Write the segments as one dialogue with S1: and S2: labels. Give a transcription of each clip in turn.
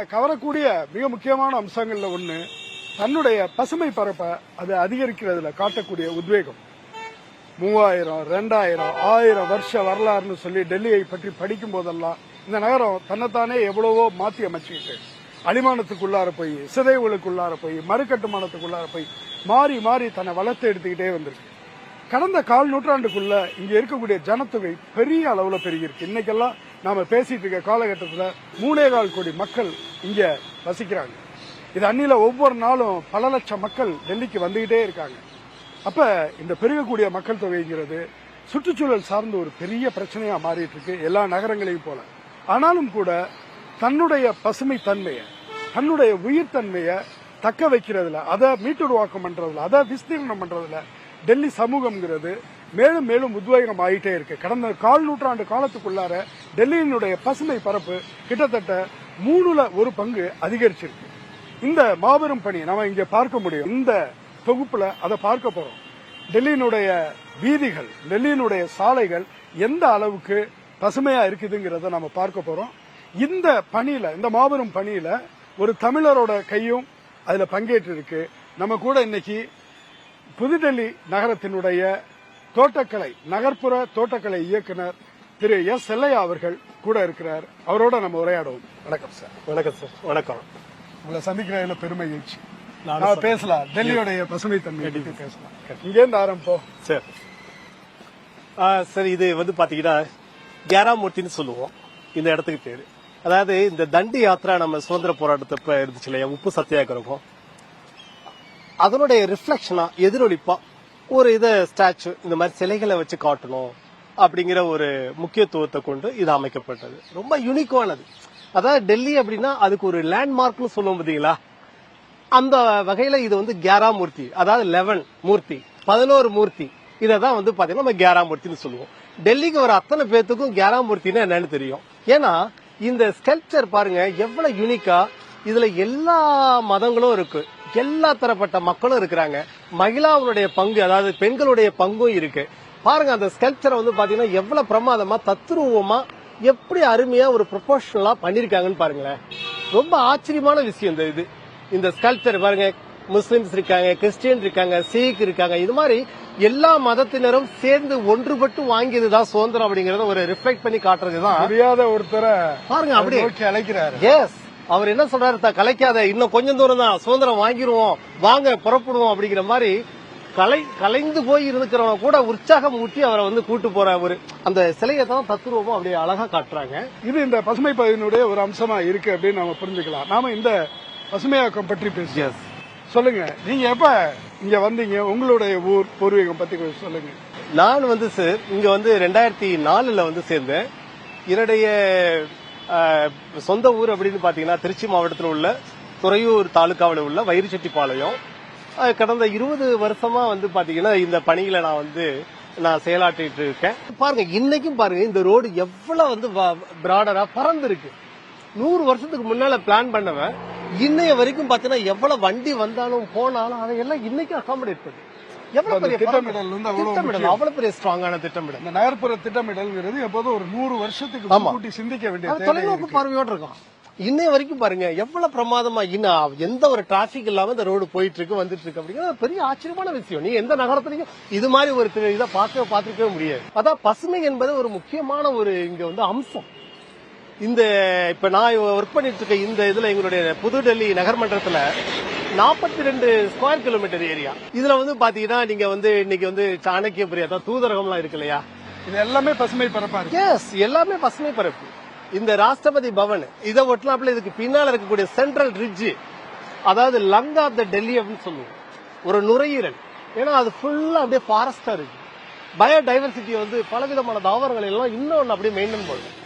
S1: டெல்லியில கவரக்கூடிய மிக முக்கியமான அம்சங்களில் ஒன்று தன்னுடைய பசுமை பரப்பை அது அதிகரிக்கிறதுல காட்டக்கூடிய உத்வேகம். மூவாயிரம் ரெண்டாயிரம் ஆயிரம் வருஷ வரலாறுன்னு சொல்லி டெல்லியை பற்றி படிக்கும் போதெல்லாம் இந்த நகரம் தன்னைத்தானே எவ்வளவோ மாற்றி அமைச்சுக்கிட்டு அடிமானத்துக்குள்ளார போய் சிதைவுகளுக்குள்ளார போய் மறுகட்டுமானத்துக்குள்ளார போய் மாறி மாறி தன்னை வளர்த்து எடுத்துக்கிட்டே வந்திருக்கு. கடந்த கால் நூற்றாண்டுக்குள்ள இங்க இருக்கக்கூடிய ஜனத்தொகை பெரிய அளவுல பெருகிருக்கு இன்னைக்கெல்லாம் நாம பேசிட்டு இருக்க காலகட்டத்தில் மூணே கால் கோடி மக்கள் இங்க வசிக்கிறாங்க. இது அன்னில ஒவ்வொரு நாளும் பல லட்சம் மக்கள் டெல்லிக்கு வந்துகிட்டே இருக்காங்க. அப்ப இந்த பெருகக்கூடிய மக்கள் தொகைங்கிறது சுற்றுச்சூழல் சார்ந்த ஒரு பெரிய பிரச்சனையா மாறிட்டு இருக்கு எல்லா நகரங்களையும் போல. ஆனாலும் கூட தன்னுடைய பசுமை தன்மையை தன்னுடைய உயிர் தன்மையை தக்க வைக்கிறதுல அதை மீட்டுருவாக்கம் பண்றதுல அதை விஸ்தீர்ணம் பண்றதுல டெல்லி சமூகம்ங்கிறது மேலும் மேலும் உத்வேகம் ஆயிட்டே இருக்கு. கடந்த கால் நூற்றாண்டு காலத்துக்குள்ளார டெல்லியினுடைய பசுமை பரப்பு கிட்டத்தட்ட மூணுல ஒரு பங்கு அதிகரிச்சிருக்கு. இந்த மாபெரும் பணி நம்ம இங்க பார்க்க முடியும். இந்த தொகுப்புல அதை பார்க்க போறோம். டெல்லியினுடைய வீதிகள் டெல்லியினுடைய சாலைகள் எந்த அளவுக்கு பசுமையா இருக்குதுங்கிறத நம்ம பார்க்க போறோம். இந்த பணியில இந்த மாபெரும் பணியில ஒரு தமிழரோட கையும் அதுல பங்கேற்று இருக்கு நம்ம கூட இன்னைக்கு புதுடெல்லி நகரத்தினுடைய தோட்டக்கலை நகர்ப்புற தோட்டக்கலை இயக்குனர் திரு எஸ் செல்லையா அவர்கள் கூட இருக்கிறார். அவரோட நம்ம உரையாடுவோம். வணக்கம் சார்.
S2: வணக்கம் சார். வணக்கம்.
S1: உங்களை சந்திக்கிறதுல பெருமை எழுச்சி நான் பேசலாம். டெல்லியோடைய பசுமை தன்மை பேசலாம். இங்க இருந்து ஆரம்பிப்போம்.
S2: சார். சார் இது வந்து பாத்தீங்கன்னா கேராமூர்த்தின்னு சொல்லுவோம். இந்த இடத்துக்கு பேரு. அதாவது இந்த தண்டி யாத்திரா நம்ம சுதந்திர போராட்டத்தப்ப இருந்துச்சு இல்லையா? உப்பு சத்தியாகிரகம். அதனுடைய ரிஃப்ளெக்ஷனா எதிரொலிப்பா ஒரு இதை ஸ்டாச்சு இந்த மாதிரி சிலைகளை வச்சு காட்டணும் அப்படிங்கிற ஒரு முக்கியத்துவத்தை கொண்டு இது அமைக்கப்பட்டது. ரொம்ப யூனிக்கானது அதாவது டெல்லி அப்படின்னா அதுக்கு ஒரு லேண்ட்மார்க்னு சொல்லுவோம் பார்த்தீங்களா? அந்த வகையில இது வந்து கேரா மூர்த்தி அதாவது லெவன் மூர்த்தி பதினோரு மூர்த்தி. இதை தான் வந்து பாத்தீங்கன்னா நம்ம கேரா மூர்த்தின்னு சொல்லுவோம். டெல்லிக்கு வர அத்தனை பேர்த்துக்கும் கேரா மூர்த்தின்னா என்னன்னு தெரியும். ஏன்னா இந்த ஸ்கல்ப்சர் பாருங்க எவ்வளவு யூனிக்கா இதுல எல்லா மதங்களும் இருக்கு. எல்லா தரப்பட்ட மக்களும் இருக்கிறாங்க. மகிழாவுடைய பங்கு அதாவது பெண்களுடைய பங்கும் இருக்கு. பாருங்க அந்த ஸ்கல்ப்சரை வந்து பாத்தீங்கன்னா எவ்வளவு பிரமாதமா தத்ரூபமா எப்படி அருமையா ஒரு ப்ரொபோஷனலா பண்ணிருக்காங்கன்னு பாருங்களேன். ரொம்ப ஆச்சரியமான விஷயம் இந்த இது. இந்த ஸ்கல்ப்சர் பாருங்க முஸ்லிம்ஸ் இருக்காங்க கிறிஸ்டியன் இருக்காங்க சீக் இருக்காங்க. இது மாதிரி எல்லா மதத்தினரும் சேர்ந்து ஒன்றுபட்டு வாங்கியதுதான் சுதந்திரம் அப்படிங்கறத ஒரு ரிஃப்ளெக்ட் பண்ணி காட்டுறதுதான்.
S1: முடியாத ஒருத்தரை
S2: பாருங்க அப்படியே.
S1: அழைக்கிறாரு.
S2: எஸ் அவர் என்ன சொல்றாரு "த- கலைக்காத இன்னும் கொஞ்சம் தூரம் தான் சுதந்திரம் வாங்கிருவோம் வாங்க புறப்படுவோம் அப்படிங்கிற மாதிரி கலை கலைந்து போய் இருக்கிறவங்க கூட உற்சாகம் ஊட்டி அவரை வந்து கூட்டு போற ஒரு அந்த சிலையை தான் தத்துருவமும் அப்படியே அழகா காட்டுறாங்க.
S1: இது இந்த பசுமை பகுதியினுடைய ஒரு அம்சமா இருக்கு அப்படின்னு நாம புரிஞ்சுக்கலாம். நாம இந்த பசுமையாக்கம் பற்றி பேசுவோம். சொல்லுங்க. நீங்க எப்ப இங்க வந்தீங்க? உங்களுடைய ஊர் பூர்வீகம் பத்தி கொஞ்சம் சொல்லுங்க.
S2: நான் வந்து சார் இங்க வந்து ரெண்டாயிரத்தி நாலுல வந்து சேர்ந்தேன். என்னுடைய சொந்த ஊர் அப்படின்னு பாத்தீங்கன்னா திருச்சி மாவட்டத்தில் உள்ள துறையூர் தாலுக்காவில் உள்ள வயிறுச்செட்டிப்பாளையம் கடந்த இருபது வருஷமா வந்து பாத்தீங்கன்னா இந்த பணியில நான் வந்து நான் செயலாற்றிட்டு இருக்கேன். பாருங்க இன்னைக்கும் பாருங்க இந்த ரோடு எவ்வளவு வந்து பிராடரா பறந்து இருக்கு நூறு வருஷத்துக்கு முன்னால பிளான் பண்ணவன் இன்னைய வரைக்கும் பாத்தீங்கன்னா எவ்வளவு வண்டி வந்தாலும் போனாலும் அதையெல்லாம் இன்னைக்கு அகாமடேட் பண்ணு. எவ்வளவு பெரிய
S1: திட்டமிடல் வந்து அவ்வளவு
S2: திட்டமிடல் அவ்வளவு பெரிய ஸ்ட்ராங்கான திட்டமிடல்.
S1: இந்த நகர்ப்புற திட்டமிடல்ங்கிறது எப்போதும் ஒரு நூறு வருஷத்துக்கு. முன்கூட்டி சிந்திக்க வேண்டிய
S2: தொலைநோக்கு. பார்வையோட இருக்கும். இன்னைய வரைக்கும் பாருங்க எவ்வளவு பிரமாதமா இன்னும் எந்த ஒரு டிராபிக் இல்லாம இந்த ரோடு போயிட்டு இருக்கு வந்துட்டு இருக்கு அப்படிங்கிறது பெரிய ஆச்சரியமான விஷயம். நீ எந்த நகரத்திலையும் இது மாதிரி ஒரு இதை பார்க்க பார்த்துக்கவே முடியாது. அதான் பசுமை என்பது ஒரு முக்கியமான ஒரு இங்க வந்து அம்சம். இந்த இப்ப நான் ஒர்க் பண்ணிட்டு இருக்க இந்த இதுல எங்களுடைய புதுடெல்லி நகர்மன்றத்துல நாற்பத்தி ரெண்டு ஸ்கொயர் கிலோமீட்டர் ஏரியா இதுல வந்து பாத்தீங்கன்னா நீங்க வந்து இன்னைக்கு வந்து சாணக்கியபுரி அதாவது தூதரகம்லாம் இருக்கு இல்லையா?
S1: இது எல்லாமே பசுமை பரப்பா
S2: எஸ் எல்லாமே பசுமை பரப்பு. இந்த ராஷ்டிரபதி பவன் இதை ஒட்டினாப்புல இதுக்கு பின்னால இருக்கக்கூடிய சென்ட்ரல் ரிட்ஜ் அதாவது லங் ஆஃப் த டெல்லி அப்படின்னு சொல்லுவோம். ஒரு நுரையீரல். ஏன்னா அது ஃபுல்லா அப்படியே ஃபாரஸ்டா இருக்கு. பயோடைவர்சிட்டி வந்து பலவிதமான தாவரங்கள் எல்லாம் இன்னொன்னு அப்படியே மெயின்டைன் பண்ணும்.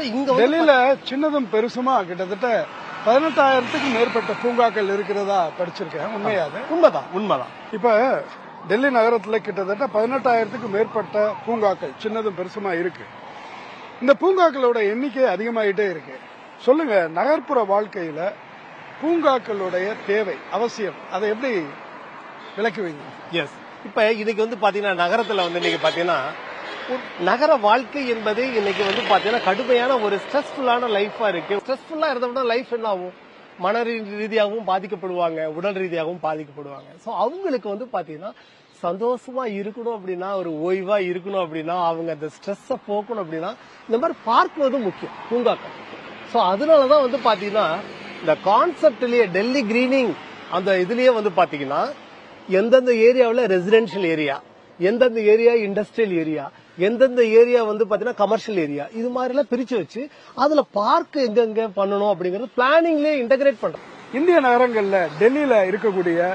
S2: இங்க
S1: டெல்லியில சின்னதும் பெருசுமா? கிட்டத்தட்ட பதினெட்டாயிரத்துக்கும் மேற்பட்ட பூங்காக்கள் இருக்கிறதா படிச்சிருக்கேன். உண்மையா அது?
S2: உண்மைதான். உண்மைதான்.
S1: இப்ப டெல்லி நகரத்துல கிட்டத்தட்ட பதினெட்டாயிரத்துக்கும் மேற்பட்ட பூங்காக்கள் சின்னதும் பெருசுமா இருக்கு. இந்த பூங்காக்களோட எண்ணிக்கை அதிகமாயிட்டே இருக்கு. சொல்லுங்க நகர்ப்புற வாழ்க்கையில பூங்காக்களுடைய தேவை அவசியம் அதை எப்படி விளக்குவீங்க?
S2: எஸ் இப்ப இன்னைக்கு வந்து பாத்தீங்கன்னா நகரத்துல வந்து இன்னைக்கு பாத்தீங்கன்னா நகர வாழ்க்கை என்பது இன்னைக்கு வந்து பாத்தீங்கன்னா கடுமையான ஒரு ஸ்ட்ரெஸ்ஃபுல்லான லைஃபா இருக்கு. ஸ்ட்ரெஸ்ஃபுல்லா இருந்த விட லைஃப் என்ன ஆகும்? மன ரீ- ரீதியாகவும் பாதிக்கப்படுவாங்க உடல் ரீதியாகவும் பாதிக்கப்படுவாங்க. சோ அவங்களுக்கு வந்து பாத்தீங்கன்னா சந்தோஷமா இருக்கணும் அப்படின்னா ஒரு ஓய்வா இருக்கணும் அப்படின்னா அவங்க அந்த ஸ்ட்ரெஸ்ஸை போக்கணும் அப்படின்னா இந்த மாதிரி பார்க்கிறது முக்கியம் பூங்காக்கள் சோ அதனாலதான் வந்து பாத்தீங்கன்னா இந்த கான்செப்ட்லயே டெல்லி கிரீனிங் அந்த இதுலயே வந்து பாத்தீங்கன்னா எந்தெந்த ஏரியாவில் ரெசிடென்ஷியல் ஏரியா எந்தெந்த ஏரியா இண்டஸ்ட்ரியல் ஏரியா எந்தெந்த ஏரியா வந்து பாத்தீங்கன்னா கமர்ஷியல் ஏரியா. இது மாதிரி எல்லாம் பிரிச்சு வச்சு அதுல பார்க் எங்கெங்க பண்ணணும் அப்படிங்கறது பிளானிங்லயே இன்டகிரேட் பண்றோம்.
S1: இந்திய நகரங்கள்ல டெல்லியில இருக்கக்கூடிய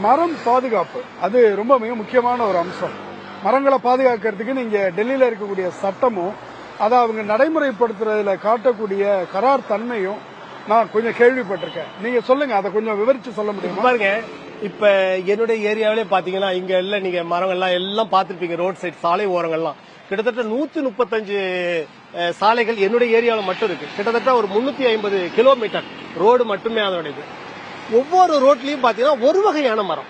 S1: மரம் பாதுகாப்பு அது ரொம்ப மிக முக்கியமான ஒரு அம்சம். மரங்களை பாதுகாக்கிறதுக்கு நீங்க டெல்லியில இருக்கக்கூடிய சட்டமும் அதை அவங்க நடைமுறைப்படுத்துறதுல காட்டக்கூடிய கரார் தன்மையும் நான் கொஞ்சம் கேள்விப்பட்டிருக்கேன். நீங்க சொல்லுங்க அதை கொஞ்சம் விவரிச்சு சொல்ல முடியுமா?
S2: பாருங்க இப்ப என்னுடைய ஏரியாவிலே பாத்தீங்கன்னா இங்க எல்லாம் நீங்க மரங்கள்லாம் எல்லாம் பாத்துருப்பீங்க ரோட் சைடு சாலை ஓரங்கள்லாம். கிட்டத்தட்ட நூத்தி முப்பத்தஞ்சு சாலைகள் என்னுடைய ஏரியாவில் மட்டும் இருக்கு. கிட்டத்தட்ட ஒரு முன்னூத்தி ஐம்பது கிலோமீட்டர் ரோடு மட்டுமே அதனுடையது ஒவ்வொரு ரோட்லயும் பாத்தீங்கன்னா ஒரு வகையான மரம்.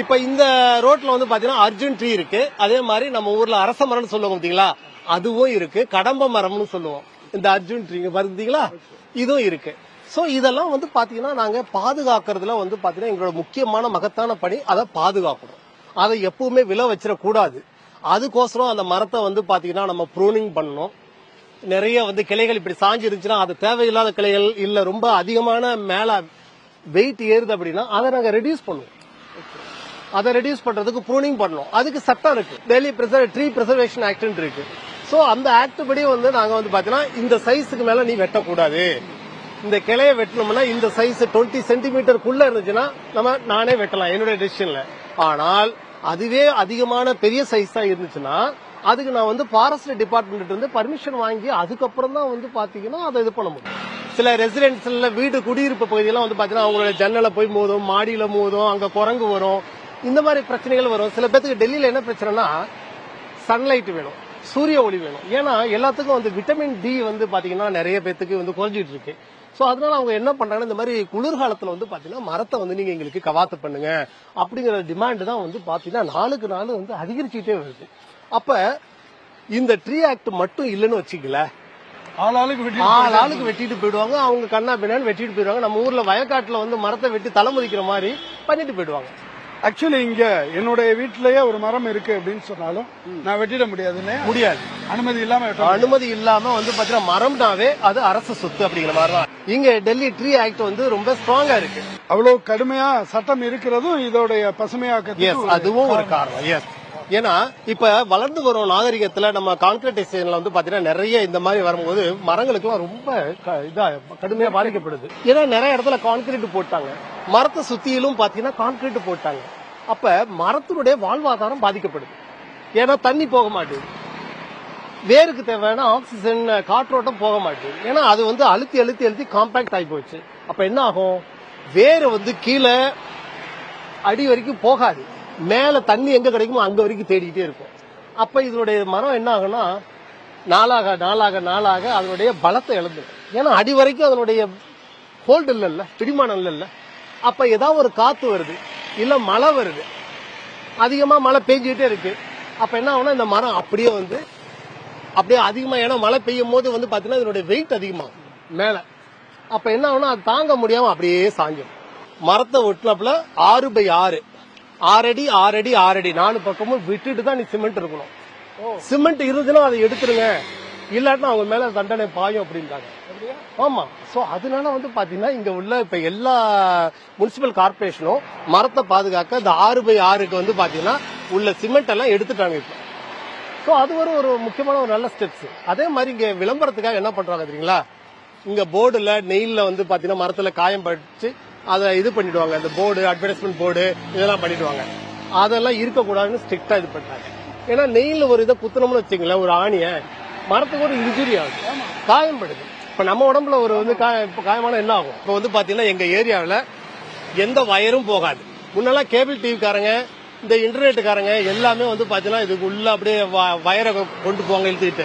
S2: இப்ப இந்த ரோட்ல வந்து பாத்தீங்கன்னா அர்ஜுன் ட்ரீ இருக்கு. அதே மாதிரி நம்ம ஊர்ல அரச மரம்னு சொல்லுவோம் பாத்தீங்களா? அதுவும் இருக்கு. கடம்ப மரம்னு சொல்லுவோம். இந்த அர்ஜுன் ட்ரீங்க இதுவும் இருக்கு. சோ இதெல்லாம் வந்து பாத்தீங்கன்னா நாங்க பாதுகாக்கிறதுல வந்து பாத்தீங்கன்னா எங்களோட முக்கியமான மகத்தான பணி அதை பாதுகாக்கணும். அதை எப்பவுமே விலை வச்சிடக்கூடாது. அதுக்கோசரம் அந்த மரத்தை வந்து பாத்தீங்கன்னா நம்ம ப்ரூனிங் பண்ணணும். நிறைய வந்து கிளைகள் இப்படி சாஞ்சு இருந்துச்சுன்னா அது தேவையில்லாத கிளைகள் இல்ல ரொம்ப அதிகமான மேல வெயிட் ஏறுது அப்படின்னா அதை நாங்க ரெடியூஸ் பண்ணுவோம். அதை ரெடியூஸ் பண்றதுக்கு ப்ரூனிங் பண்ணணும். அதுக்கு சட்டம் இருக்கு. டெல்லி ட்ரீ ப்ரிசர்வேஷன் ஆக்ட் இருக்கு. சோ அந்த ஆக்ட் படி வந்து நாங்க வந்து பாத்தீங்கன்னா இந்த சைஸுக்கு மேல நீ வெட்டக்கூடாது. இந்த கிளைய வெட்டணும்னா இந்த சைஸ் 20 சென்டிமீட்டருக்குள்ள இருந்துச்சுன்னா நம்ம நானே வெட்டலாம் என்னுடைய டெசிஷன்ல ஆனால் அதுவே அதிகமான பெரிய சைஸ் தான் இருந்துச்சுன்னா அதுக்கு நான் வந்து ஃபாரஸ்ட் டிபார்ட்மெண்ட் இருந்து பர்மிஷன் வாங்கி அதுக்கப்புறம் தான் வந்து பாத்தீங்கன்னா அதை இது பண்ண முடியும். சில ரெசிடென்சியல்ல வீடு குடியிருப்பு பகுதியெல்லாம் வந்து பாத்தீங்கன்னா அவங்களோட ஜன்னலை போய் மோதும் மாடியில மோதும் அங்க குரங்கு வரும் இந்த மாதிரி பிரச்சனைகள் வரும். சில பேத்துக்கு டெல்லியில என்ன பிரச்சனைனா சன்லைட் வேணும். சூரிய ஒளி வேணும். ஏன்னா எல்லாத்துக்கும் வந்து விட்டமின் டி வந்து பாத்தீங்கன்னா நிறைய பேத்துக்கு வந்து குறைஞ்சிட்டு இருக்கு. சோ அதனால அவங்க என்ன பண்றாங்கன்னா இந்த மாதிரி குளிர்காலத்துல வந்து பாத்தீங்கன்னா மரத்தை வந்து நீங்க எங்களுக்கு கவாத்து பண்ணுங்க அப்படிங்கிற டிமாண்ட் தான் வந்து பாத்தீங்கன்னா நாளுக்கு நாள் வந்து அதிகரிச்சுட்டே வருது. அப்ப இந்த ட்ரீ ஆக்ட் மட்டும் இல்லைன்னு வச்சுக்கல.
S1: ஆளாளுக்கு
S2: வெட்டிட்டு போயிடுவாங்க. அவங்க கண்ணா பின்னான்னு வெட்டிட்டு போயிடுவாங்க. நம்ம ஊர்ல வயக்காட்டுல வந்து மரத்தை வெட்டி தலை மதிக்கிற மாதிரி பண்ணிட்டு போயிடுவாங்க.
S1: ஆக்சுவலி இங்க என்னுடைய வீட்டிலேயே ஒரு மரம் இருக்கு அப்படின்னு சொன்னாலும் நான் வெட்டிட முடியாதுன்னு
S2: முடியாது.
S1: அனுமதி இல்லாம.
S2: அனுமதி இல்லாம வந்து பாத்தீங்கன்னா மரம்னாவே அது அரசு சொத்து அப்படிங்கிற மாதிரி தான். இங்க டெல்லி ட்ரீ ஆக்ட் வந்து ரொம்ப ஸ்ட்ராங்கா இருக்கு.
S1: அவ்வளவு கடுமையா சட்டம் இருக்கிறதும் இதோடைய
S2: எஸ்
S1: பசுமையாக்கத்துக்கு
S2: அதுவும் ஒரு காரணம். எஸ் ஏன்னா இப்ப வளர்ந்து வரும் நாகரிகத்துல நம்ம கான்கிரீட்டைசேஷன்ல வந்து பாத்தீங்கன்னா நிறைய இந்த மாதிரி வரும்போது மரங்களுக்குலாம் ரொம்ப க- இதா கடுமையா பாதிக்கப்படுது. ஏன்னா நிறைய இடத்துல கான்கிரீட் போட்டாங்க. மரத்தை சுத்தியிலும் பாத்தீங்கன்னா கான்கிரீட் போட்டாங்க. அப்ப மரத்தினுடைய வாழ்வாதாரம் பாதிக்கப்படுது. ஏன்னா தண்ணி போக மாட்டேங்குது. வேருக்கு தேவையான ஆக்சிஜன் காற்றோட்டம் போக மாட்டேங்குது. ஏன்னா அது வந்து அழுத்தி அழுத்தி அழுத்தி காம்பாக்ட் ஆகி போச்சு. அப்ப என்ன ஆகும்? வேர் வந்து கீழே அடி வரைக்கும் போகாது. மேல தண்ணி எங்க கிடைக்குமோ அங்க வரைக்கும் தேடிக்கிட்டே இருக்கும். அப்ப இதனுடைய மரம் என்ன ஆகும்னா நாளாக நாளாக நாளாக அதனுடைய பலத்தை இழந்துடும். ஏன்னா அடி வரைக்கும் அதனுடைய ஹோல்டு இல்லைல்ல பிடிமானம் இல்லைல்ல. அப்ப ஏதாவது ஒரு காத்து வருது இல்ல மழை வருது. அதிகமா மழை பெஞ்சுக்கிட்டே இருக்கு. அப்ப என்ன ஆகும்னா இந்த மரம் அப்படியே வந்து அப்படியே அதிகமா ஏன்னா மழை பெய்யும் போது வந்து பாத்தீங்கன்னா இதனுடைய வெயிட் அதிகமாகும் மேல. அப்ப என்ன ஆகும்னா அது தாங்க முடியாம அப்படியே சாஞ்சிடும். மரத்தை ஒட்டினப்புல ஆறு பை ஆறு. ஆறடி ஆறடி ஆறடி. நாலு பக்கமும் விட்டுட்டு தான் நீ சிமெண்ட் இருக்கணும். சிமெண்ட் இருந்துச்சுன்னா அதை எடுத்துருங்க. இல்லாட்டினா அவங்க மேல தண்டனை பாயும் அப்படின்றாங்க. ஆமா. சோ அதனால வந்து பாத்தீங்கன்னா இங்க உள்ள இப்ப எல்லா முனிசிபல் கார்பரேஷனும் மரத்தை பாதுகாக்க இந்த ஆறு பை ஆறுக்கு வந்து பாத்தீங்கன்னா உள்ள சிமெண்ட் எல்லாம் எடுத்துட்டாங்க இப்போ. ஸோ அது ஒரு ஒரு முக்கியமான ஒரு நல்ல ஸ்டெப்ஸ் அதே மாதிரி இங்க விளம்பரத்துக்காக என்ன பண்றாங்க தெரியுங்களா? இங்க போர்டுல நெயில்ல வந்து பாத்தீங்கன்னா மரத்துல காயம் படிச்சு அதை இது பண்ணிடுவாங்க. அந்த போர்டு அட்வர்டைஸ்மெண்ட் போர்டு இதெல்லாம் பண்ணிடுவாங்க. அதெல்லாம் இருக்கக்கூடாதுன்னு ஸ்ட்ரிக்டா இது பண்றாங்க. ஏன்னா நெயில் ஒரு இதை குத்தணும்னு வச்சுங்களேன் ஒரு ஆணிய மரத்துக்கு ஒரு இன்ஜுரி ஆகுது. காயம்படுது. இப்ப நம்ம உடம்புல ஒரு வந்து காய- காயமான என்ன ஆகும்? இப்ப வந்து பாத்தீங்கன்னா எங்க ஏரியாவில் எந்த வயரும் போகாது. முன்னெல்லாம் கேபிள் டிவிக்காரங்க இந்த இன்டர்நெட்டுக்காரங்க எல்லாமே வந்து பாத்தீங்கன்னா இதுக்கு உள்ள அப்படியே வ- வயரை கொண்டு போவாங்க இழுத்துக்கிட்டு.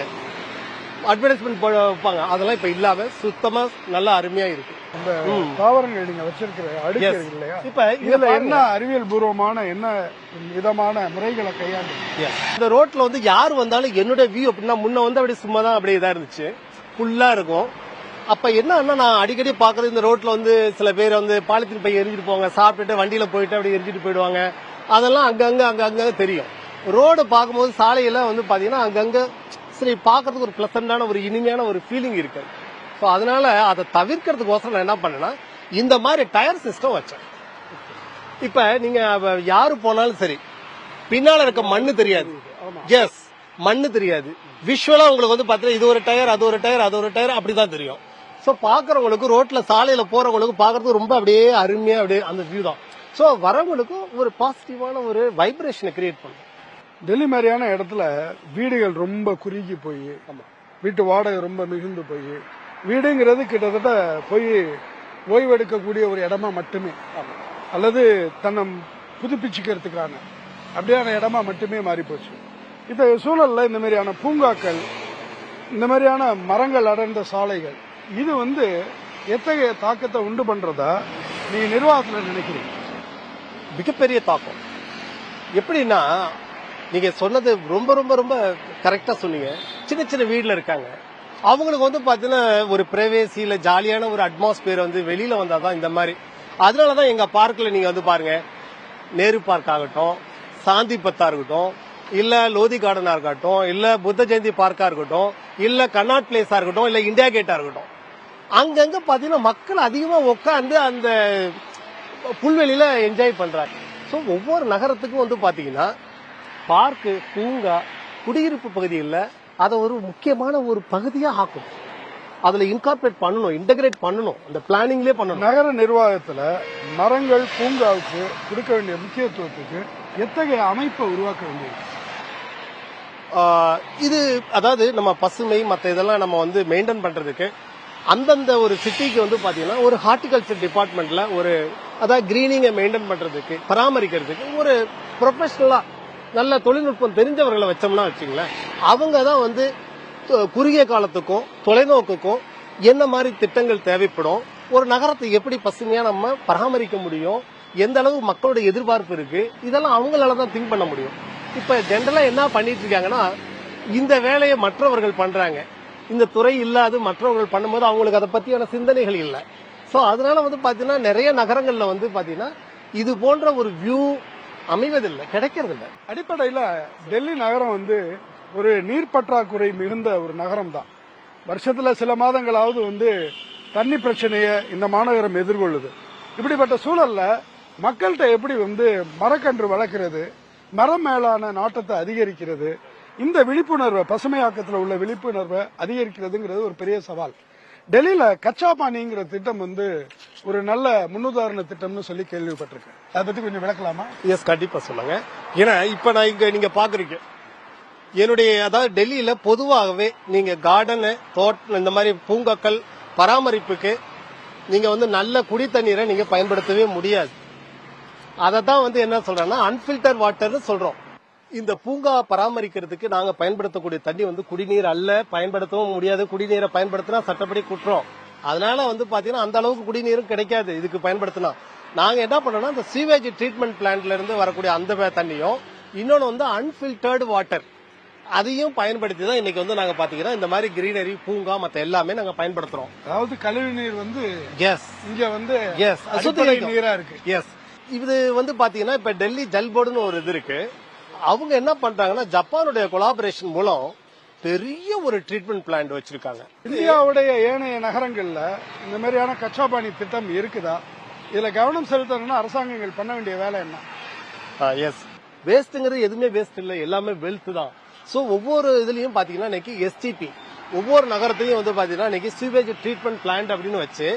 S2: அட்வர்டைஸ்மெண்ட் வைப்பாங்க. அதெல்லாம் இப்ப இல்லாம சுத்தமா நல்லா அருமையா இருக்கு.
S1: அந்த
S2: ம்.
S1: தாவரங்கள் நீங்க வச்சிருக்கிற அடுக்கு இல்லையா?
S2: இப்ப
S1: இதுல என்ன அறிவியல் பூர்வமான என்ன விதமான முறைகளை கையாண்டு
S2: இந்த ரோட்ல வந்து யார் வந்தாலும் என்னோட வியூ அப்படின்னா முன்ன வந்து அப்படியே சும்மா தான் அப்படியே இதா இருந்துச்சு. ஃபுல்லா இருக்கும். அப்ப என்னன்னா நான் அடிக்கடி பாக்குறது இந்த ரோட்ல வந்து சில பேர் வந்து பாலித்தீன் பை எரிஞ்சிட்டு போவாங்க. சாப்பிட்டுட்டு வண்டியில போயிட்டு அப்படியே எரிஞ்சிட்டு போயிடுவாங்க. அதெல்லாம் அங்கங்க அங்கங்க தெரியும். ரோடு பார்க்கும்போது சாலையில வந்து பாத்தீங்கன்னா அங்கங்க சரி பார்க்கறதுக்கு ஒரு பிளசண்டான ஒரு இனிமையான ஒரு ஃபீலிங் இருக்கு. ஸோ அதனால அதை தவிர்க்கிறதுக்கோசரம் நான் என்ன பண்ணேன்னா இந்த மாதிரி டயர் சிஸ்டம் வச்சேன். இப்ப நீங்க யாரு போனாலும் சரி பின்னால இருக்க மண்ணு தெரியாது. எஸ் மண்ணு தெரியாது. விஷுவலா உங்களுக்கு வந்து பாத்தீங்கன்னா இது ஒரு டயர் அது ஒரு டயர் அது ஒரு டயர் அப்படிதான் தெரியும். சோ பாக்குறவங்களுக்கு ரோட்ல சாலையில போறவங்களுக்கு பாக்குறதுக்கு ரொம்ப அப்படியே அருமையா அப்படியே அந்த வியூ தான். சோ வரவங்களுக்கு ஒரு பாசிட்டிவான ஒரு வைப்ரேஷனை கிரியேட் பண்ணும்.
S1: டெல்லி மாதிரியான இடத்துல வீடுகள் ரொம்ப குறுகி போய் வீட்டு வாடகை ரொம்ப மிகுந்து போய் வீடுங்கிறது கிட்டத்தட்ட போய் ஓய்வெடுக்கக்கூடிய ஒரு இடமா மட்டுமே. அல்லது தன்னை புதுப்பிச்சுக்கிறதுக்கான அப்படியான இடமா மட்டுமே மாறி போச்சு இத்தகைய சூழல்ல இந்த மாதிரியான பூங்காக்கள் இந்த மாதிரியான மரங்கள் அடர்ந்த சாலைகள் இது வந்து எத்தகைய தாக்கத்தை உண்டு பண்றதா நீங்க நிர்வாகத்துல நினைக்கிறீங்க?
S2: மிகப்பெரிய தாக்கம். எப்படின்னா நீங்க சொன்னது ரொம்ப ரொம்ப ரொம்ப கரெக்டா சொன்னீங்க. சின்ன சின்ன வீடுல இருக்காங்க. அவங்களுக்கு வந்து பாத்தீங்கன்னா ஒரு பிரைவேசி இல்ல ஜாலியான ஒரு அட்மாஸ்பியர் வந்து வெளியில வந்தாதான் இந்த மாதிரி. அதனாலதான் எங்க பார்க்ல நீங்க வந்து பாருங்க நேரு பார்க் ஆகட்டும் சாந்தி பத்தா இருக்கட்டும் இல்ல லோதி கார்டனா இருக்கட்டும் இல்ல புத்த ஜெயந்தி பார்க்கா இருக்கட்டும் இல்ல கர்நாட் பிளேஸா இருக்கட்டும் இல்ல இந்தியா கேட்டா இருக்கட்டும். அங்கங்க பாத்தீங்கன்னா மக்கள் அதிகமா உட்காந்து அந்த புல்வெளியில என்ஜாய் பண்றாங்க. ஸோ ஒவ்வொரு நகரத்துக்கும் வந்து பாத்தீங்கன்னா பார்க்கு பூங்கா குடியிருப்பு பகுதியில் அதை ஒரு முக்கியமான ஒரு பகுதியா ஆக்கும். அதுல இன்கார்பரேட் பண்ணணும் இன்டகிரேட் பண்ணணும் அந்த பிளானிங்லேயே பண்ணணும்.
S1: நகர நிர்வாகத்துல மரங்கள் பூங்காவுக்கு கொடுக்க வேண்டிய முக்கியத்துவத்துக்கு எத்தகைய அமைப்பை உருவாக்க வேண்டியது?
S2: ஆஹ் இது அதாவது நம்ம பசுமை மற்ற இதெல்லாம் நம்ம வந்து மெயின்டைன் பண்றதுக்கு அந்தந்த ஒரு சிட்டிக்கு வந்து பாத்தீங்கன்னா ஒரு ஹார்டிகல்ச்சர் டிபார்ட்மெண்ட்ல ஒரு அதாவது கிரீனிங்கை மெயின்டைன் பண்றதுக்கு பராமரிக்கிறதுக்கு ஒரு ப்ரொஃபஷனலா நல்ல தொழில்நுட்பம் தெரிஞ்சவர்களை வச்சோம்னா வச்சுங்களேன் அவங்க தான் வந்து குறுகிய காலத்துக்கும் தொலைநோக்குக்கும் என்ன மாதிரி திட்டங்கள் தேவைப்படும் ஒரு நகரத்தை எப்படி பசுமையா நம்ம பராமரிக்க முடியும் எந்த அளவு மக்களோட எதிர்பார்ப்பு இருக்கு இதெல்லாம் அவங்களால தான் திங்க் பண்ண முடியும். இப்ப ஜென்ரலா என்ன பண்ணிட்டு இருக்காங்கன்னா இந்த வேலையை மற்றவர்கள் பண்றாங்க. இந்த துறை இல்லாது மற்றவர்கள் பண்ணும்போது அவங்களுக்கு அதை பத்தியான சிந்தனைகள் இல்லை. ஸோ அதனால வந்து பாத்தீங்கன்னா நிறைய நகரங்களில் வந்து பாத்தீங்கன்னா இது போன்ற ஒரு வியூ அமைவதில்லை கிடைக்கிறதில்லை.
S1: அடிப்படையில் டெல்லி நகரம் வந்து ஒரு நீர் பற்றாக்குறை மிகுந்த ஒரு நகரம் தான் வருஷத்தில் சில மாதங்களாவது வந்து தண்ணி பிரச்சனையை இந்த மாநகரம் எதிர்கொள்ளுது. இப்படிப்பட்ட சூழலில் மக்கள்கிட்ட எப்படி வந்து மரக்கன்று வளர்க்கிறது மரம் மேலான நாட்டத்தை அதிகரிக்கிறது இந்த விழிப்புணர்வை பசுமையாக்கத்தில் உள்ள விழிப்புணர்வை அதிகரிக்கிறதுங்கிறது ஒரு பெரிய சவால். டெல்லியில கச்சா பானிங்கிற திட்டம் வந்து ஒரு நல்ல முன்னுதாரண திட்டம்னு சொல்லி கேள்விப்பட்டிருக்கேன். அதை பத்தி கொஞ்சம் விளக்கலாமா?
S2: எஸ் கண்டிப்பா சொல்லுங்க. ஏன்னா இப்ப நான் இங்க நீங்க பாக்குறீங்க. என்னுடைய அதாவது டெல்லியில பொதுவாகவே நீங்க கார்டனு தோட்டம் இந்த மாதிரி பூங்காக்கள் பராமரிப்புக்கு நீங்க வந்து நல்ல குடி தண்ணீரை நீங்க பயன்படுத்தவே முடியாது. அதை தான் வந்து என்ன சொல்றேன்னா அன்பில்டர் வாட்டர்னு சொல்றோம். இந்த பூங்கா பராமரிக்கிறதுக்கு நாங்க பயன்படுத்தக்கூடிய தண்ணி வந்து குடிநீர் அல்ல பயன்படுத்தவும் முடியாது. குடிநீரை பயன்படுத்தினா சட்டப்படி குற்றம். அதனால வந்து பாத்தீங்கன்னா அந்த அளவுக்கு குடிநீரும் கிடைக்காது. இதுக்கு பயன்படுத்தினா. நாங்க என்ன பண்ணோம்னா இந்த சீவேஜ் ட்ரீட்மெண்ட் பிளான்ட்ல இருந்து வரக்கூடிய அந்த தண்ணியும் இன்னொன்னு வந்து அன்பில்டர்டு வாட்டர் அதையும் பயன்படுத்தி தான் இன்னைக்கு வந்து நாங்க பாத்தீங்கன்னா இந்த மாதிரி கிரீனரி பூங்கா மத்த எல்லாமே நாங்க பயன்படுத்துறோம்.
S1: அதாவது கழிவு நீர் வந்து
S2: எஸ்
S1: இங்க வந்து
S2: எஸ்
S1: நீரா இருக்கு.
S2: எஸ் இது வந்து பாத்தீங்கன்னா இப்ப டெல்லி ஜல் போர்டுன்னு ஒரு இது இருக்கு. அவங்க என்ன பண்றாங்கன்னா ஜப்பானுடைய கொலாபரேஷன் மூலம் பெரிய ஒரு ட்ரீட்மெண்ட் பிளான்ட் வச்சிருக்காங்க.
S1: இந்தியாவுடைய ஏனைய நகரங்கள்ல இந்த மாதிரியான கச்சா பானி திட்டம் இருக்குதா? இதுல கவனம் செலுத்தணும்னா அரசாங்கங்கள் பண்ண வேண்டிய வேலை என்ன?
S2: எஸ் வேஸ்ட்ங்கிறது எதுவுமே வேஸ்ட் இல்லை எல்லாமே வெல்த் தான். ஸோ ஒவ்வொரு இதுலயும் பாத்தீங்கன்னா இன்னைக்கு எஸ்டிபி ஒவ்வொரு நகரத்தையும் வந்து பாத்தீங்கன்னா இன்னைக்கு சீவேஜ் ட்ரீட்மெண்ட் பிளான்ட் அப்படின்னு வச்சு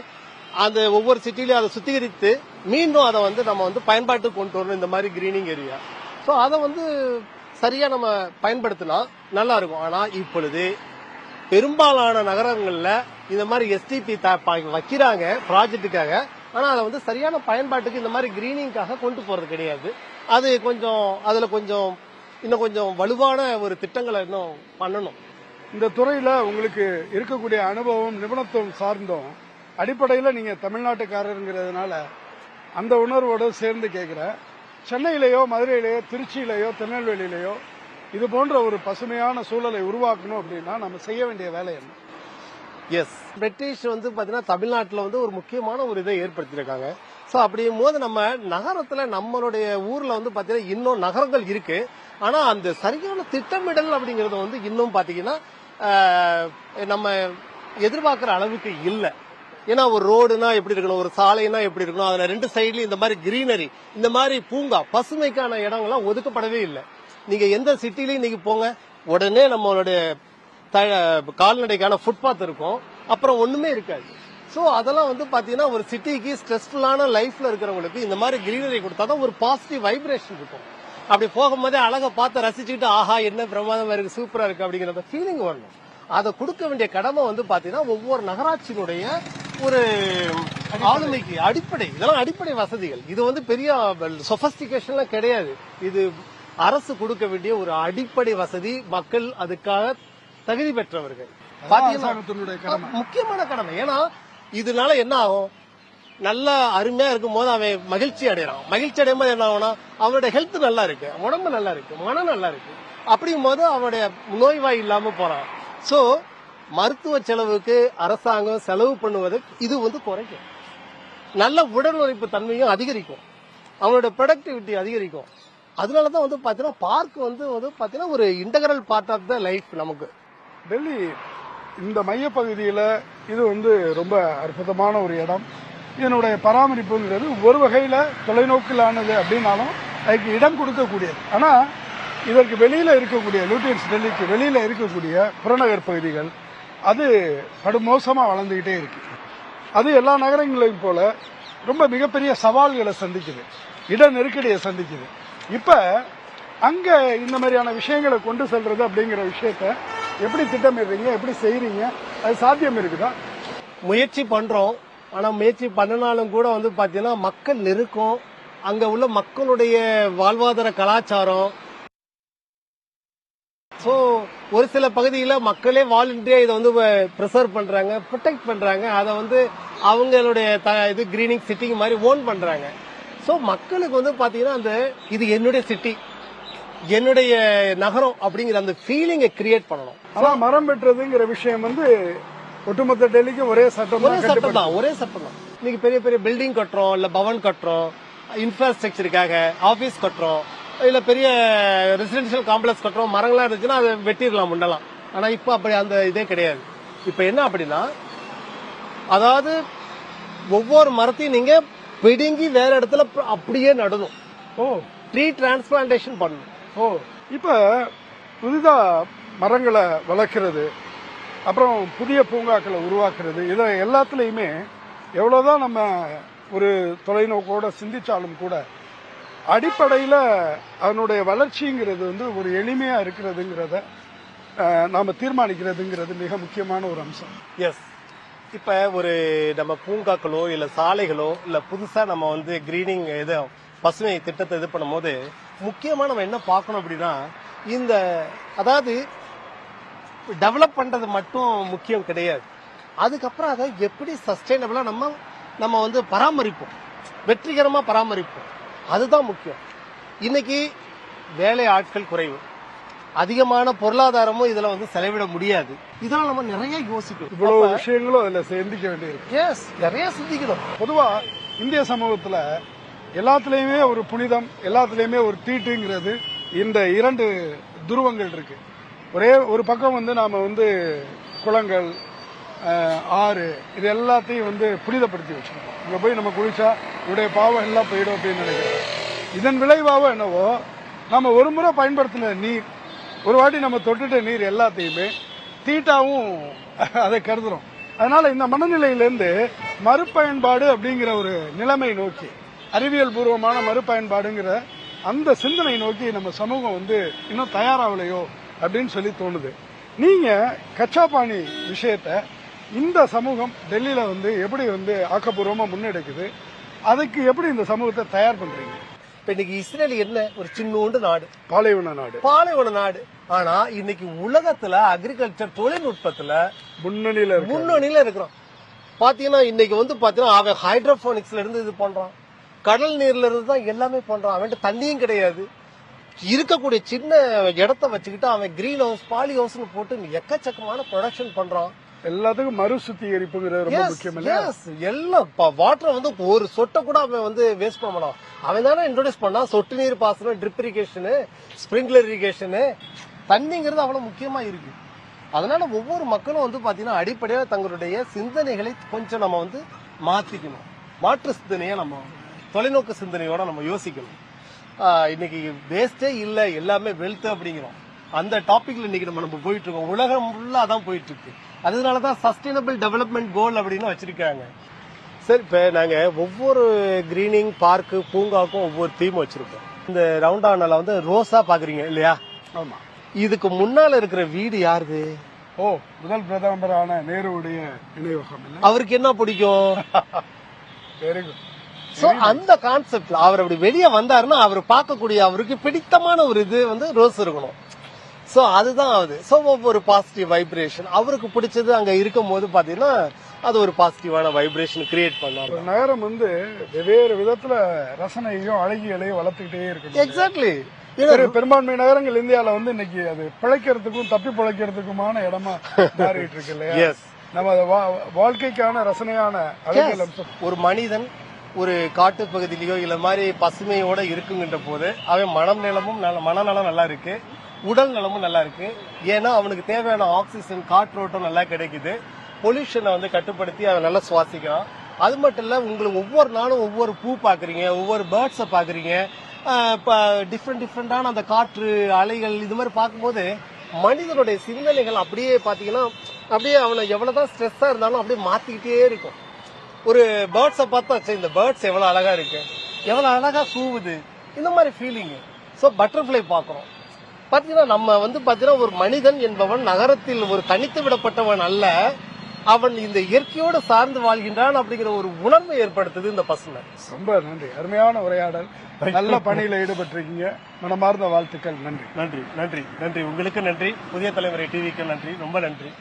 S2: அந்த ஒவ்வொரு சிட்டிலையும் அதை சுத்திகரித்து மீண்டும் அதை வந்து நம்ம வந்து பயன்பாட்டுக்கு கொண்டு வரணும் இந்த மாதிரி கிரீனிங் ஏரியா ஸோ அதை வந்து சரியா நம்ம பயன்படுத்தினா நல்லா இருக்கும் ஆனா இப்பொழுது பெரும்பாலான நகரங்களில் இந்த மாதிரி எஸ்டிபி வைக்கிறாங்க ப்ராஜெக்ட்டுக்காக. ஆனா அதை வந்து சரியான பயன்பாட்டுக்கு இந்த மாதிரி கிரீனிங்காக கொண்டு போறது கிடையாது. அது கொஞ்சம் அதுல கொஞ்சம் இன்னும் கொஞ்சம் வலுவான ஒரு திட்டங்களை இன்னும் பண்ணணும்.
S1: இந்த துறையில உங்களுக்கு இருக்கக்கூடிய அனுபவம் நிபுணத்துவம் சார்ந்தும் அடிப்படையில் நீங்க தமிழ்நாட்டுக்காரருங்கிறதுனால அந்த உணர்வோடு சேர்ந்து கேட்குறேன் சென்னையிலேயோ மதுரையிலேயோ திருச்சியிலேயோ திருநெல்வேலியிலேயோ இது போன்ற ஒரு பசுமையான சூழலை உருவாக்கணும் அப்படின்னா நம்ம செய்ய வேண்டிய வேலை என்ன?
S2: எஸ் பிரிட்டிஷ் வந்து பாத்தீங்கன்னா தமிழ்நாட்டுல வந்து ஒரு முக்கியமான ஒரு இதை ஏற்படுத்தியிருக்காங்க. சோ அப்படியும் போது நம்ம நகரத்துல நம்மளுடைய ஊர்ல வந்து பாத்தீங்கன்னா இன்னும் நகரங்கள் இருக்கு. ஆனா அந்த சரியான திட்டமிடல் அப்படிங்கறது வந்து இன்னும் பாத்தீங்கன்னா ஆஹ், நம்ம எதிர்பார்க்கிற அளவுக்கு இல்ல. ஏன்னா ஒரு ரோடுனா எப்படி இருக்கணும் ஒரு சாலைனா எப்படி இருக்கணும் அதுல ரெண்டு சைட்லயும் இந்த மாதிரி கிரீனரி இந்த மாதிரி பூங்கா பசுமைக்கான இடங்கள்லாம் ஒதுக்கப்படவே இல்லை. நீங்க எந்த சிட்டிலையும் இன்னைக்கு போங்க உடனே நம்மளுடைய த- கால்நடைக்கான ஃபுட்பாத் இருக்கும் அப்புறம் ஒண்ணுமே இருக்காது. சோ அதெல்லாம் வந்து பாத்தீங்கன்னா ஒரு சிட்டிக்கு ஸ்ட்ரெஸ்ஃபுல்லான லைஃப்ல இருக்கிறவங்களுக்கு இந்த மாதிரி கிரீனரி கொடுத்தாதான் ஒரு பாசிட்டிவ் வைப்ரேஷன் இருக்கும். அப்படி போகும்போதே அழகை பார்த்து ரசிச்சுக்கிட்டு ஆஹா என்ன பிரமாதமா இருக்கு சூப்பரா இருக்கு அப்படிங்கிற ஃபீலிங் வரணும். அதை கொடுக்க வேண்டிய கடமை வந்து பாத்தீங்கன்னா ஒவ்வொரு நகராட்சியினுடைய ஒரு ஆளுமைக்கு அடிப்படை. இதெல்லாம் அடிப்படை வசதிகள். இது வந்து பெரிய சொபஸ்டிகேஷன்லாம் கிடையாது. இது அரசு கொடுக்க வேண்டிய ஒரு அடிப்படை வசதி மக்கள் அதுக்காக தகுதி பெற்றவர்கள். முக்கியமான கடமை. ஏன்னா இதனால என்ன ஆகும்? நல்ல அருமையா இருக்கும் போது அவன் மகிழ்ச்சி அடையறான் மகிழ்ச்சி அடையும் போது என்ன ஆகும்னா அவனுடைய ஹெல்த் நல்லா இருக்கு. உடம்பு நல்லா இருக்கு. மனம் நல்லா இருக்கு. அப்படியும் போது அவனுடைய நோய்வாய் இல்லாம போறான். சோ மருத்துவ செலவுக்கு அரசாங்கம் செலவு பண்ணுவது இது வந்து குறைக்கும். நல்ல உடல் உழைப்பு தன்மையும் அதிகரிக்கும். அவனோட ப்ரொடக்டிவிட்டி அதிகரிக்கும். அதனாலதான் வந்து பாத்தீங்கன்னா பார்க் வந்து வந்து பாத்தீங்கன்னா ஒரு integral part of the life நமக்கு.
S1: டெல்லி இந்த மையப்பகுதியில் இது வந்து ரொம்ப அற்புதமான ஒரு இடம். இதனுடைய பராமரிப்புங்கிறது ஒரு வகையில் தொலைநோக்கிலானது அப்படின்னாலும் அதுக்கு இடம் கொடுக்கக்கூடியது. ஆனால் இதற்கு வெளியில் இருக்கக்கூடிய லூட்டியன்ஸ் டெல்லிக்கு வெளியில் இருக்கக்கூடிய புறநகர் பகுதிகள் அது படுமோசமாக வளர்ந்துக்கிட்டே இருக்கு. அது எல்லா நகரங்களையும் போல ரொம்ப மிகப்பெரிய சவால்களை சந்திக்குது இட நெருக்கடியை சந்திக்குது. இப்போ அங்கே இந்த மாதிரியான விஷயங்களை கொண்டு செல்றது அப்படிங்கிற விஷயத்த எப்படி திட்டமிடுறீங்க எப்படி செய்கிறீங்க அது சாத்தியம் இருக்குதா?
S2: முயற்சி பண்ணுறோம் ஆனால் முயற்சி பண்ணினாலும் கூட வந்து பார்த்தீங்கன்னா மக்கள் நெருக்கம் அங்கே உள்ள மக்களுடைய வாழ்வாதார கலாச்சாரம் சோ ஒரு சில பகுதியில மக்களே வாலண்டியா இதை வந்து ப்ரிசர்வ் பண்றாங்க ப்ரொடெக்ட் பண்றாங்க. அதை வந்து அவங்களுடைய த- இது கிரீனிங் சிட்டிங் மாதிரி ஓன் பண்றாங்க. சோ மக்களுக்கு வந்து பாத்தீங்கன்னா அந்த இது என்னுடைய சிட்டி என்னுடைய நகரம் அப்படிங்கிற அந்த ஃபீலிங்கை கிரியேட் பண்ணணும்.
S1: ஆனா மரம் வெட்டுறதுங்கிற விஷயம் வந்து ஒட்டுமொத்த டெல்லிக்கு ஒரே சட்டம்
S2: ஒரே சட்டம் தான் ஒரே சட்டம் தான். இன்னைக்கு பெரிய பெரிய பில்டிங் கட்டுறோம் இல்ல பவன் கட்டுறோம் இன்ஃப்ராஸ்ட்ரக்சருக்காக ஆபீஸ் கட்டுறோம். இல்ல பெரிய ரெசிடென்ஷியல் காம்ப்ளெக்ஸ் கட்டுறோம் மரங்கள்லாம் இருந்துச்சுன்னா அதை வெட்டிடலாம் முன்னலாம் ஆனா இப்போ அப்படி அந்த இதே கிடையாது. இப்போ என்ன அப்படின்னா அதாவது ஒவ்வொரு மரத்தையும் நீங்க பிடுங்கி வேற இடத்துல அப்படியே நடணும்.
S1: ஓ.
S2: ட்ரீ டிரான்ஸ்பிளான்டேஷன் பண்ணணும்.
S1: ஓ. இப்ப புதிதா மரங்களை வளர்க்கறது அப்புறம் புதிய பூங்காக்களை உருவாக்குறது இதை எல்லாத்துலேயுமே எவ்வளோதான் நம்ம ஒரு தொலைநோக்கோட சிந்திச்சாலும் கூட அடிப்படையில் அதனுடைய வளர்ச்சிங்கிறது வந்து ஒரு எளிமையாக இருக்கிறதுங்கிறத நாம் தீர்மானிக்கிறதுங்கிறது மிக முக்கியமான ஒரு அம்சம்.
S2: எஸ் இப்போ ஒரு நம்ம பூங்காக்களோ இல்லை சாலைகளோ இல்லை புதுசாக நம்ம வந்து கிரீனிங் இது பசுமை திட்டத்தை இது பண்ணும்போது முக்கியமாக நம்ம என்ன பார்க்கணும் அப்படின்னா இந்த அதாவது டெவலப் பண்ணுறது மட்டும் முக்கியம் கிடையாது. அதுக்கப்புறம் அதை எப்படி சஸ்டைனபிளாக நம்ம நம்ம வந்து பராமரிப்போம். வெற்றிகரமாக பராமரிப்போம். அதுதான் முக்கியம். இன்னைக்கு வேலை ஆட்கள் குறைவு. அதிகமான பொருளாதாரமும் இதுல வந்து செலவிட முடியாது. இதெல்லாம் நம்ம நிறைய யோசிக்கணும்.
S1: இவ்வளவு விஷயங்களும் அதில் சிந்திக்க வேண்டியிருக்கு.
S2: எஸ் நிறைய சிந்திக்கணும்.
S1: பொதுவா இந்திய சமூகத்துல எல்லாத்துலயுமே ஒரு புனிதம் எல்லாத்துலயுமே ஒரு தீட்டுங்கிறது இந்த இரண்டு துருவங்கள் இருக்கு. ஒரே ஒரு பக்கம் வந்து நாம வந்து குளங்கள் ஆறு இது எல்லாத்தையும் வந்து புனிதப்படுத்தி வச்சிருக்கோம். இங்கே போய் நம்ம குளிச்சா உடைய பாவம் எல்லாம் போயிடும் அப்படின்னு நினைக்கிறோம் இதன் விளைவாக என்னவோ நம்ம ஒரு முறை பயன்படுத்தின நீர் ஒரு வாட்டி நம்ம தொட்டுட்ட நீர் எல்லாத்தையுமே தீட்டாவும் அதை கருதுறோம். அதனால் இந்த மனநிலையிலேருந்து மறுபயன்பாடு அப்படிங்கிற ஒரு நிலைமை நோக்கி அறிவியல் பூர்வமான மறுபயன்பாடுங்கிற அந்த சிந்தனை நோக்கி நம்ம சமூகம் வந்து இன்னும் தயாராகலையோ அப்படின்னு சொல்லி தோணுது. நீங்கள் கச்சா விஷயத்தை இந்த சமூகம் டெல்லியில வந்து எப்படி வந்து ஆக்கப்பூர்வமா முன்னெடுக்குது? அதுக்கு எப்படி இந்த சமூகத்தை தயார் பண்றீங்க?
S2: இப்ப இன்னைக்கு இஸ்ரேல் என்ன? ஒரு சின்னோண்டு நாடு.
S1: பாலைவன நாடு.
S2: பாலைவன நாடு. ஆனா இன்னைக்கு உலகத்துல அக்ரிகல்ச்சர் தொழில்நுட்பத்துல
S1: முன்னணியில
S2: முன்னணியில இருக்கிறான் பாத்தீங்கன்னா இன்னைக்கு வந்து பாத்தீங்கன்னா அவன் ஹைட்ரோபோனிக்ஸ்ல இருந்து இது பண்றான். கடல் நீர்ல இருந்து தான் எல்லாமே பண்றான். அவன்கிட்ட தண்ணியும் கிடையாது. இருக்கக்கூடிய சின்ன இடத்த வச்சுக்கிட்டு அவன் கிரீன் ஹவுஸ் பாலி ஹவுஸ்னு போட்டு எக்கச்சக்கமான ப்ரொடக்ஷன் பண்றான்.
S1: எல்லாத்துக்கும் மறு சுத்திகரிப்புங்கிறது ரொம்ப முக்கியம் இல்ல
S2: Yes, எல்லாம் வாட்டர் வந்து ஒரு சொட்டை கூட அவன் வந்து வேஸ்ட் பண்ண மாட்டான். அவன் தானே இன்ட்ரோடியூஸ் பண்ணான். சொட்டு நீர் பாசனம் ட்ரிப் இரிகேஷனு ஸ்ப்ரிங்க்லர் இரிகேஷனு தண்ணிங்கிறது அவ்வளவு முக்கியமா இருக்கு. அதனால ஒவ்வொரு மக்களும் வந்து பாத்தீங்கன்னா அடிப்படையா தங்களுடைய சிந்தனைகளை கொஞ்சம் நம்ம வந்து மாத்திக்கணும். மாற்று சிந்தனையை நம்ம தொலைநோக்கு சிந்தனையோட நம்ம யோசிக்கணும். இன்னைக்கு வேஸ்டே இல்ல எல்லாமே வெல்த் அப்படிங்கிறோம். அந்த டாபிக்ல இன்னைக்கு நம்ம நம்ம போயிட்டு இருக்கோம் உலகம் ஃபுல்லா அதான் போயிட்டு இருக்கு அதனாலதான் சஸ்டைனபிள் டெவலப்மெண்ட் கோல் அப்படின்னு வச்சிருக்காங்க. சரி இப்ப நாங்க ஒவ்வொரு கிரீனிங் பார்க்கு பூங்காவுக்கும் ஒவ்வொரு தீம் வச்சிருக்கோம். இந்த ரவுண்டானால வந்து ரோஸா பாக்குறீங்க இல்லையா?
S1: ஆமா.
S2: இதுக்கு முன்னால இருக்கிற வீடு யாருது?
S1: ஓ முதல் பிரதமரான நேருவுடைய நினைவகம்
S2: அவருக்கு என்ன பிடிக்கும்?
S1: வெரி குட்
S2: சோ அந்த கான்செப்ட்ல அவர் அப்படி வெளியே வந்தாருன்னா அவர் பார்க்கக்கூடிய அவருக்கு பிடித்தமான ஒரு இது வந்து ரோஸ் இருக்கணும். சோ அதுதான் ஆகுது சோ ஒவ்வொரு பாசிட்டிவ் வைப்ரேஷன் அவருக்கு பிடிச்சது அங்க இருக்கும் போது பாத்தீங்கன்னா அது ஒரு பாசிட்டிவான வைப்ரேஷன் கிரியேட் பண்ணாரு
S1: ஒரு நகரம் வந்து வெவ்வேறு விதத்துல ரசனையையும் அழகியலையும் வளர்த்துக்கிட்டே இருக்கணும்
S2: எக்ஸாக்ட்லி
S1: பெரு- பெரும்பான்மை நகரங்கள் இந்தியால வந்து இன்னைக்கு அது பிழைக்கிறதுக்கும் தப்பி பிழைக்கிறதுக்குமான இடமா மாறிட்டு இருக்கு இல்லையா? நம்ம வாழ்க்கைக்கான ரசனையான
S2: ஒரு மனிதன் ஒரு காட்டு பகுதியிலயோ இல்ல மாதிரி பசுமையோட இருக்குங்கின்ற போது அவன் மனம் நிலமும் மனநலம் நல்லா இருக்கு. உடல் நலமும் நல்லா இருக்கு. ஏன்னா அவனுக்கு தேவையான ஆக்சிஜன் காற்றோட்டம் நல்லா கிடைக்குது. பொல்யூஷனை வந்து கட்டுப்படுத்தி அவன் நல்லா சுவாசிக்கிறான். அது மட்டும் இல்லை உங்களுக்கு ஒவ்வொரு நாளும் ஒவ்வொரு பூ பார்க்குறீங்க ஒவ்வொரு பேர்ட்ஸை பார்க்குறீங்க இப்போ டிஃப்ரெண்ட் டிஃப்ரெண்டான அந்த காற்று அலைகள் இது மாதிரி பார்க்கும்போது மனிதனுடைய சிந்தனைகள் அப்படியே பார்த்தீங்கன்னா அப்படியே அவனை எவ்வளோ தான் ஸ்ட்ரெஸ்ஸாக இருந்தாலும் அப்படியே மாற்றிக்கிட்டே இருக்கும். ஒரு பேர்ட்ஸை பார்த்தா சரி இந்த பேர்ட்ஸ் எவ்வளோ அழகாக இருக்குது எவ்வளோ அழகாக கூவுது இந்த மாதிரி ஃபீலிங்கு ஸோ பட்டர்ஃப்ளை பார்க்குறோம். பார்த்தீங்கன்னா நம்ம வந்து பார்த்தீங்கன்னா ஒரு மனிதன் என்பவன் நகரத்தில் ஒரு தனித்து விடப்பட்டவன் அல்ல. அவன் இந்த இயற்கையோடு சார்ந்து வாழ்கின்றான் அப்படிங்கிற ஒரு உணர்வை ஏற்படுத்துது இந்த பசுமை.
S1: ரொம்ப நன்றி. அருமையான உரையாடல். நல்ல பணியில ஈடுபட்டிருக்கீங்க. மனமார்ந்த வாழ்த்துக்கள். நன்றி.
S2: நன்றி. நன்றி. நன்றி. உங்களுக்கு நன்றி. புதிய தலைமுறை டிவிக்கு நன்றி. ரொம்ப நன்றி.